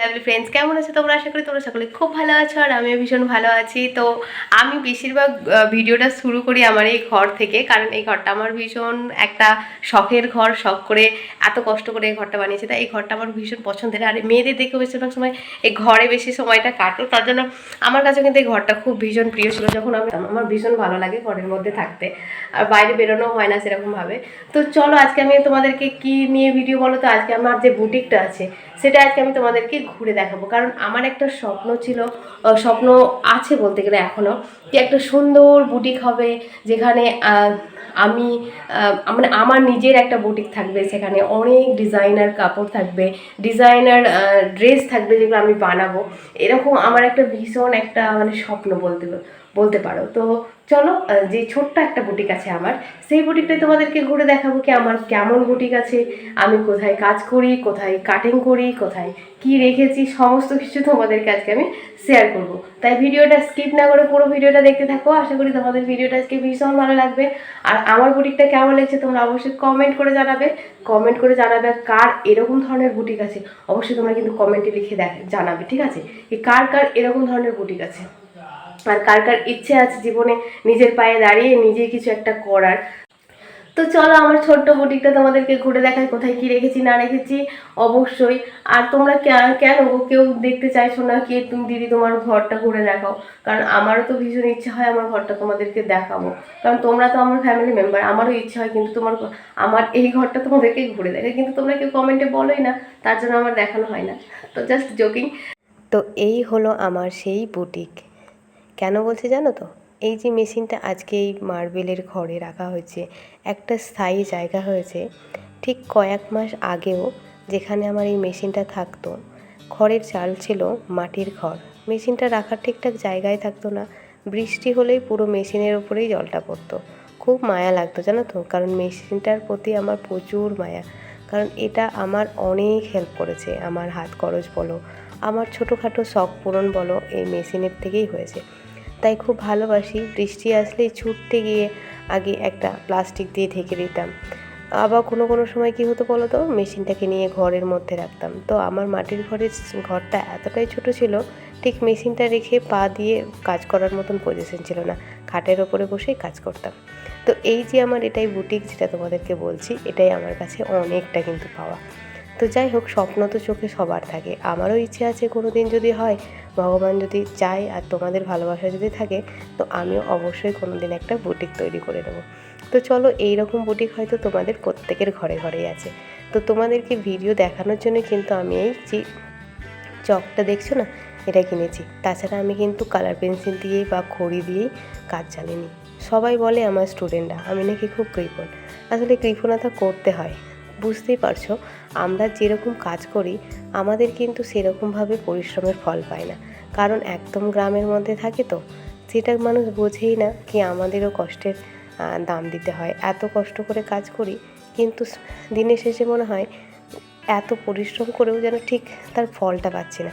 Lovely friends কেমন আছো তোমরা? আশা করি তোমরা সকলে খুব ভালো আছো আর আমিও ভীষণ ভালো আছি। তো আমি বেশিরভাগ ভিডিওটা শুরু করি আমার এই ঘর থেকে, কারণ এই ঘরটা আমার ভীষণ একটা শখের ঘর, শখ করে এত কষ্ট করে এই ঘরটা বানিয়েছে। তাই এই ঘরটা আমার ভীষণ পছন্দের। আর মেয়েদের দেখে বেশিরভাগ সময় এই ঘরে বেশি সময়টা কাটো। তার জন্য আমার কাছে কিন্তু এই ঘরটা খুব ভীষণ প্রিয় ছিল যখন আমি, আমার ভীষণ ভালো লাগে ঘরের মধ্যে থাকতে। আর বাইরে বেরোনো হয় না সেরকমভাবে। তো চলো আজকে আমি তোমাদেরকে কি নিয়ে ভিডিও বলো? তো আজকে আমার যে বুটিকটা আছে, সেটা আজকে আমি তোমাদেরকে ঘুরে দেখাবো। কারণ আমার একটা স্বপ্ন ছিল স্বপ্ন আছে বলতে গেলে এখনও যে একটা সুন্দর বুটিক হবে যেখানে আমি মানে আমার নিজের একটা বুটিক থাকবে, সেখানে অনেক ডিজাইনার কাপড় থাকবে, ডিজাইনার ড্রেস থাকবে যেগুলো আমি বানাবো। এরকম আমার একটা ভীষণ একটা মানে স্বপ্ন বলতে বলতে পারো। তো চলো যে ছোট্ট একটা বুটিক আছে আমার, সেই বুটিকটাই তোমাদেরকে ঘুরে দেখাবো কি আমার কেমন বুটিক আছে, আমি কোথায় কাজ করি, কোথায় কাটিং করি, কোথায় কি রেখেছি, সমস্ত কিছু তোমাদেরকে আজকে আমি শেয়ার করব। তাই ভিডিওটা স্কিপ না করে পুরো ভিডিওটা দেখতে থাকো, আশা করি তোমাদের ভিডিওটা আজকে ভীষণ ভালো লাগবে। আর আমার বুটিকটা কেমন লাগছে তোমরা অবশ্যই কমেন্ট করে জানাবে। কমেন্ট করে জানাবে কার এরকম ধরনের বুটিক আছে, অবশ্যই তোমরা কিন্তু কমেন্টে লিখে দেখ, জানাবে, ঠিক আছে? কার কার এরকম ধরনের বুটিক আছে। আর কার কার ইচ্ছে আছে জীবনে নিজের পায়ে দাঁড়িয়ে নিজে কিছু একটা করার। তো চলো আমার ছোট্ট বুটিকটা তোমাদেরকে ঘুরে দেখাই, কোথায় কি রেখেছি, না রেখেছি। অবশ্যই। আর তোমরা কেন কেউ দেখতে চাইছো না? কি তুমি? দিদি, তোমার ঘরটা ঘুরে দেখাও। কারণ আমারও তো ভীষণ ইচ্ছে হয় আমার ঘরটা তোমাদেরকে দেখাবো। কারণ তোমরা তো আমার ফ্যামিলি মেম্বার আমারও ইচ্ছে হয় কিন্তু তোমার আমার এই ঘরটা তোমাদেরকে ঘুরে দেখাই। কিন্তু তোমরা কেউ কমেন্টে বলোই না, তার জন্য আমার দেখানো হয় না। তো জাস্ট জোকিং তো এই হলো আমার সেই বুটিক। কেন বলছে জানো তো? এই যে মেশিনটা আজকে এই মার্বেলের ঘরে রাখা হয়েছে, একটা স্থায়ী জায়গা হয়েছে, ঠিক কয়েক মাস আগেও যেখানে আমার এই মেশিনটা থাকতো খড়ের চাল ছিল মাটির ঘর। মেশিনটা রাখার ঠিকঠাক জায়গায় থাকতো না, বৃষ্টি হলেই পুরো মেশিনের ওপরেই জলটা পড়তো। খুব মায়া লাগতো জানো তো, কারণ মেশিনটার প্রতি আমার প্রচুর মায়া। কারণ এটা আমার অনেক হেল্প করেছে, আমার হাত খরচ বলো, আমার ছোটোখাটো শখ পূরণ বলো, এই মেশিনের থেকেই হয়েছে। তাই খুব ভালোবাসি। বৃষ্টি আসলেই ছুটতে গিয়ে আগে একটা প্লাস্টিক দিয়ে ঢেকে দিতাম। আবার কোনো কোনো সময় কী হতো বলো তো? মেশিনটাকে নিয়ে ঘরের মধ্যে রাখতাম। তো আমার মাটির ঘরের ঘরটা এতটাই ছোট ছিল, ঠিক মেশিনটা রেখে পা দিয়ে কাজ করার মতন পজিশন ছিল না। খাটের ওপরে বসেই কাজ করতাম। তো এই যে আমার এটাই বুটিক যেটা তোমাদেরকে বলছি, এটাই আমার কাছে অনেকটা কিন্তু পাওয়া। তো যাই হোক, স্বপ্ন তো চোখে সবার থাকে। আমারও ইচ্ছে আছে কোনো দিন যদি হয়, ভগবান যদি চায় আর তোমাদের ভালোবাসা যদি থাকে, তো আমিও অবশ্যই কোনো দিন একটা বুটিক তৈরি করে নেব। তো চলো এই রকম বুটিক হয়তো তোমাদের প্রত্যেকের ঘরে ঘরেই আছে। তো তোমাদেরকে ভিডিও দেখানোর জন্য কিন্তু আমি এই যে চকটা দেখছ না, এটা কিনেছি। তাছাড়া আমি কিন্তু কালার পেন্সিল দিয়েই বা খড়ি দিয়েই কাজ চালিয়ে নিই। সবাই বলে আমার স্টুডেন্টরা, আমি নাকি খুব কৃপণ। আসলে কৃপণতা করতে হয়। বুঝতেই পারছ, আমরা যেরকম কাজ করি, আমাদের কিন্তু সেরকমভাবে পরিশ্রমের ফল পায় না। কারণ একদম গ্রামের মধ্যে থাকে তো, সেটা মানুষ বোঝেই না কি আমাদেরও কষ্টের দাম দিতে হয়। এত কষ্ট করে কাজ করি, কিন্তু দিনের শেষে মনে হয় এত পরিশ্রম করেও যেন ঠিক তার ফলটা পাচ্ছি না।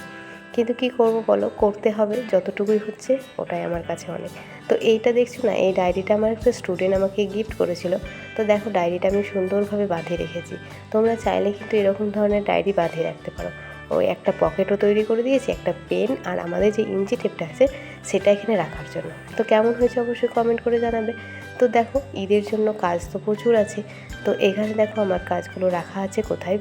কিন্তু কি করব বলো? করতে হবে, যতটুকুই হচ্ছে ওটাই আমার কাছে অনেক। তো এইটা দেখছ না? এই ডায়েরিটা আমার একটা স্টুডেন্ট আমাকে গিফট করেছিল। তো দেখো ডায়েরিটা আমি সুন্দরভাবে বাঁধিয়ে রেখেছি। তোমরা চাইলে কিন্তু এরকম ধরনের ডায়েরি বাঁধিয়ে রাখতে পারো। ওই একটা পকেটও তৈরি করে দিয়েছি, একটা পেন আর আমাদের যে ইঞ্চি টেপটা আছে, সেটা এখানে রাখার জন্য। তো কেমন হয়েছে অবশ্যই কমেন্ট করে জানাবে। তো দেখো ঈদের জন্য কাজ তো প্রচুর আছে। তো এখানে দেখো আমার কাজগুলো রাখা আছে কোথায়?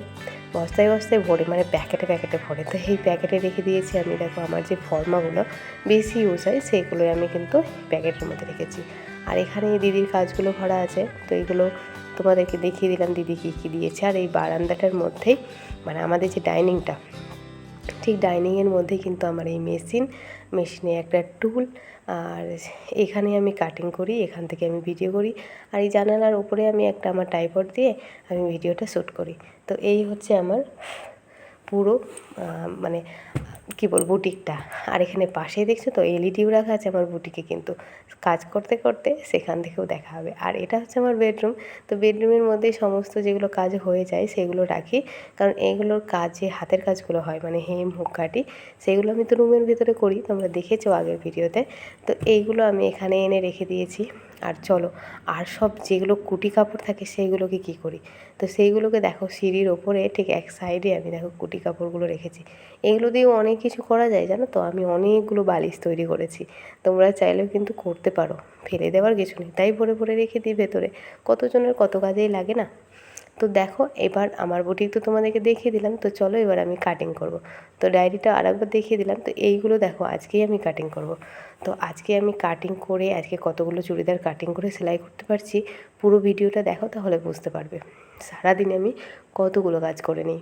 বস্তায় বস্তায় ভরে মানে প্যাকেটে প্যাকেটে ভরে। তো এই প্যাকেটে রেখে দিয়েছি আমি, দেখো আমার যে ফর্মাগুলো, বেশি ইউজ হয় সেইগুলোই আমি কিন্তু প্যাকেটের মধ্যে রেখেছি। আর এখানে দিদির কাজগুলো ভরা আছে, তো এইগুলো তোমাদেরকে দেখিয়ে দিলাম দিদি কী কী দিয়েছে। আর এই বারান্দাটার মধ্যেই মানে আমাদের যে ডাইনিংটা ঠিক ডাইনিংয়ের মধ্যেই কিন্তু আমার এই মেশিন মেশিনে একটা টুল, আর এখানে আমি কাটিং করি, এখান থেকে আমি ভিডিও করি, আর এই জানালার উপরে আমি একটা আমার টাইপড দিয়ে আমি ভিডিওটা শ্যুট করি। তো এই হচ্ছে আমার পুরো মানে কী বলব, বুটিকটা। আর এখানে পাশেই দেখছ তো এলইডিও রাখা আছে আমার বুটিকে কিন্তু। কাজ করতে করতে সেখান থেকেও দেখা হবে। আর এটা হচ্ছে আমার বেডরুম। তো বেডরুমের মধ্যেই সমস্ত যেগুলো কাজ হয়ে যায় সেগুলো রাখি। কারণ এইগুলোর কাজ হাতের কাজগুলো হয় মানে হেম হুক কাটি সেগুলো আমি তো রুমের ভিতরে করি। তোমরা দেখেছ আগের ভিডিওতে। তো এইগুলো আমি এখানে এনে রেখে দিয়েছি। আর চলো, আর সব যেগুলো কুটি কাপড় থাকে সেইগুলোকে কি করি? তো সেইগুলোকে দেখো সিঁড়ির ওপরে ঠিক এক সাইডে আমি দেখো কুটি কাপড়গুলো রেখেছি। এগুলো দিয়েও অনেক কিছু করা যায়, জানো তো? আমি অনেকগুলো বালিশ তৈরি করেছি। তোমরা চাইলেও কিন্তু করতে পারো, ফেলে দেওয়ার কিছু নেই। তাই ভরে ভরে রেখে দিই ভেতরে। কতজনের কত কাজেই লাগে না? তো দেখো, এবার আমার বুটিক তো তোমাদেরকে দেখিয়ে দিলাম, তো চলো এবার আমি কাটিং করব। তো ডায়েরিটা আরেকবার দেখিয়ে দিলাম, তো এইগুলো দেখো, আজকেই আমি কাটিং করব। তো আজকে আমি কাটিং করে, আজকে কতগুলো চুড়িদার কাটিং করে সেলাই করতে পারছি, পুরো ভিডিওটা দেখো, তাহলে বুঝতে পারবে। সারাদিন আমি কতগুলো কাজ করে নিই।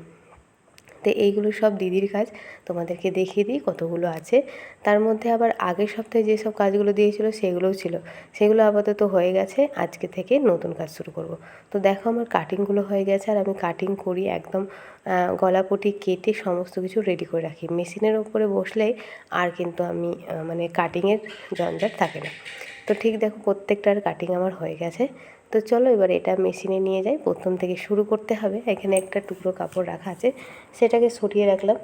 তো এইগুলো সব দিদির কাজ। তোমাদেরকে দেখিয়ে দিই কতগুলো আছে। তার মধ্যে আবার আগের সপ্তাহে যেসব কাজগুলো দিয়েছিল সেগুলোও ছিল। সেগুলো আপাতত হয়ে গেছে। আজকে থেকে নতুন কাজ শুরু করব। তো দেখো আমার কাটিংগুলো হয়ে গেছে আর আমি কাটিং করি একদম গলাপটি কেটে সমস্ত কিছু রেডি করে রাখি। মেশিনের ওপরে বসলেই আর কিন্তু আমি মানে কাটিংয়ের ঝঞ্ঝাট থাকে না। তো ঠিক দেখো প্রত্যেকটার কাটিং আমার হয়ে গেছে। তো চলো এবার এটা মেশিনে নিয়ে যাই। প্রথম থেকে শুরু করতে হবে। এখানে একটা টুকরো কাপড় রাখা আছে, সেটাকে সরিয়ে রাখলাম।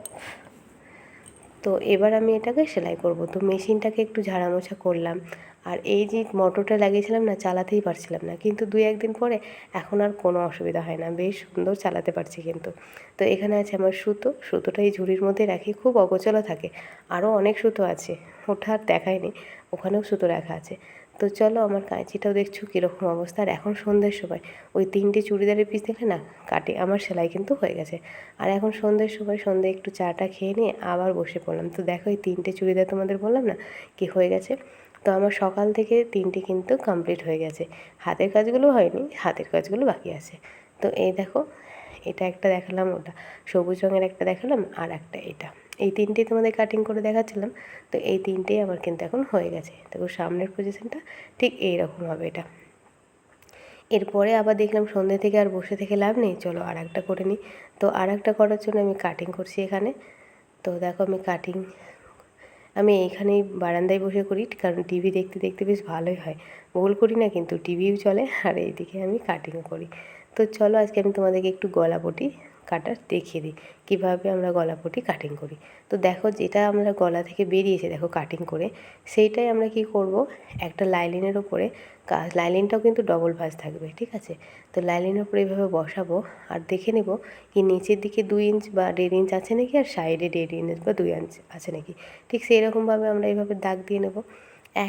তো এবার আমি এটাকে সেলাই করব। তো মেশিনটাকে একটু ঝাড়ামোছা করলাম। আর এই যে মোটরটা লাগিয়েছিলাম না, চালাতেই পারছিলাম না। কিন্তু দুই একদিন পরে এখন আর কোনো অসুবিধা হয় না। বেশ সুন্দর চালাতে পারছি কিন্তু। তো এখানে আছে আমার সুতো। সুতোটা এই ঝুড়ির মধ্যে রাখি। খুব অগোচলা থাকে। আরও অনেক সুতো আছে। ওটা আর দেখায়নি। ওখানেও সুতো রাখা আছে। তো চলো আমার কাঁচিটাও দেখছ কীরকম অবস্থা। আর এখন সন্ধ্যের সময়, ওই তিনটে চুড়িদারের পিস দেখলে না, কাটে, আমার সেলাই কিন্তু হয়ে গেছে। আর এখন সন্ধ্যের সময়, সন্ধ্যে একটু চাটা খেয়ে নিয়ে আবার বসে পড়লাম। তো দেখো এই তিনটে চুড়িদার তোমাদের বললাম না কি হয়ে গেছে? তো আমার সকাল থেকে তিনটে কিন্তু কমপ্লিট হয়ে গেছে। হাতের কাজগুলো হয়নি, হাতের কাজগুলো বাকি আছে। তো এই দেখো, এটা একটা দেখালাম ওটা। সবুজ রঙের একটা দেখালাম, আর একটা এটা। এই তিনটেই তোমাদের কাটিং করে দেখাচ্ছিলাম, তো এই তিনটেই আমার কিন্তু এখন হয়ে গেছে। দেখো সামনের পজিশনটা ঠিক এইরকম হবে এটা। এরপরে আবার দেখলাম সন্ধ্যে থেকে আর বসে থেকে লাভ নেই, চলো আর একটা করে নিই। তো আর একটা করার জন্য আমি কাটিং করছি এখানে। তো দেখো আমি কাটিং আমি এইখানেই বারান্দায় বসে করি, কারণ টিভি দেখতে দেখতে বেশ ভালোই হয়। ভুল করি না, কিন্তু টিভিও চলে, আর এইদিকে আমি কাটিং করি। তো চলো আজকে আমি তোমাদেরকে একটু গলাপটি কাটার দেখিয়ে দিই। কীভাবে আমরা গলাপটি কাটিং করি? তো দেখো যেটা আমরা গলা থেকে বেরিয়েছে, দেখো কাটিং করে, সেইটাই আমরা কি করব? একটা লাইলিনের ওপরে লাইলিনটাও কিন্তু ডবল ভাঁজ থাকবে, ঠিক আছে? তো লাইলিনের ওপরে এইভাবে বসাবো আর দেখে নেব কি নিচের দিকে দুই ইঞ্চ বা দেড় ইঞ্চ আছে নাকি আর সাইডে দেড় ইঞ্চ বা দুই ইঞ্চ আছে নাকি? ঠিক সেই রকমভাবে আমরা এইভাবে দাগ দিয়ে নেব।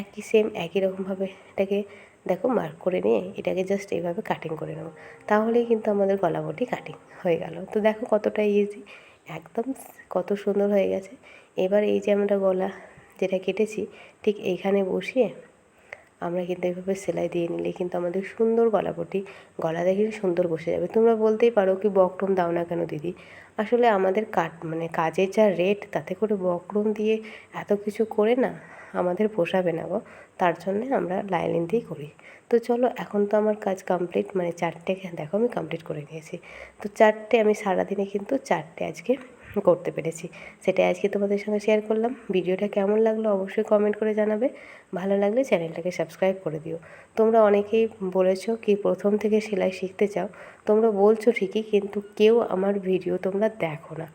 একই সেম একই রকমভাবে এটাকে দেখো মার্ক করে নিয়ে এটাকে জাস্ট এইভাবে কাটিং করে নেব। তাহলেই কিন্তু আমাদের গলাবটি কাটিং হয়ে গেল। তো দেখো কতটা ইজি একদম কত সুন্দর হয়ে গেছে। এবার এই যে আমরা গলা যেটা কেটেছি, ঠিক এইখানে বসিয়ে আমরা কিন্তু এইভাবে সেলাই দিয়ে নিলে কিন্তু আমাদের সুন্দর গলাপটি গলা দেখে সুন্দর বসে যাবে। তোমরা বলতেই পারো কি বকরম দাও না কেন দিদি? আসলে আমাদের কাট মানে কাজের যা রেট তাতে করে বকরম দিয়ে এত কিছু করে না আমাদের পোষাবে না গো। তার জন্যে আমরা লাইলিন দিয়েই করি। তো চলো, এখন তো আমার কাজ কমপ্লিট মানে চারটে, দেখো আমি কমপ্লিট করে নিয়েছি। তো চারটে, আমি সারাদিনে কিন্তু চারটে আজকে করতে পেরেছি। সেটাই আজকে তোমাদের সঙ্গে শেয়ার করলাম। ভিডিওটা কেমন লাগল অবশ্যই কমেন্ট করে জানাবে। ভালো লাগলে চ্যানেলটাকে সাবস্ক্রাইব করে দিও। তোমরা অনেকেই বলেছ কি প্রথম থেকে সেলাই শিখতে চাও। তোমরা বলছো ঠিকই, কিন্তু কেউ আমার ভিডিও তোমরা দেখো না।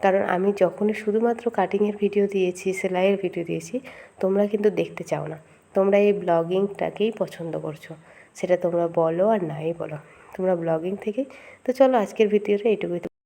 কারণ আমি যখনই শুধুমাত্র কাটিংয়ের ভিডিও দিয়েছি, সেলাইয়ের ভিডিও দিয়েছি, তোমরা কিন্তু দেখতে চাও না। তোমরা এই ব্লগিংটাকেই পছন্দ করছ। সেটা তোমরা বলো আর নাই বলো। তোমরা ব্লগিং থেকে তো চলো আজকের ভিডিওটা এইটুকুই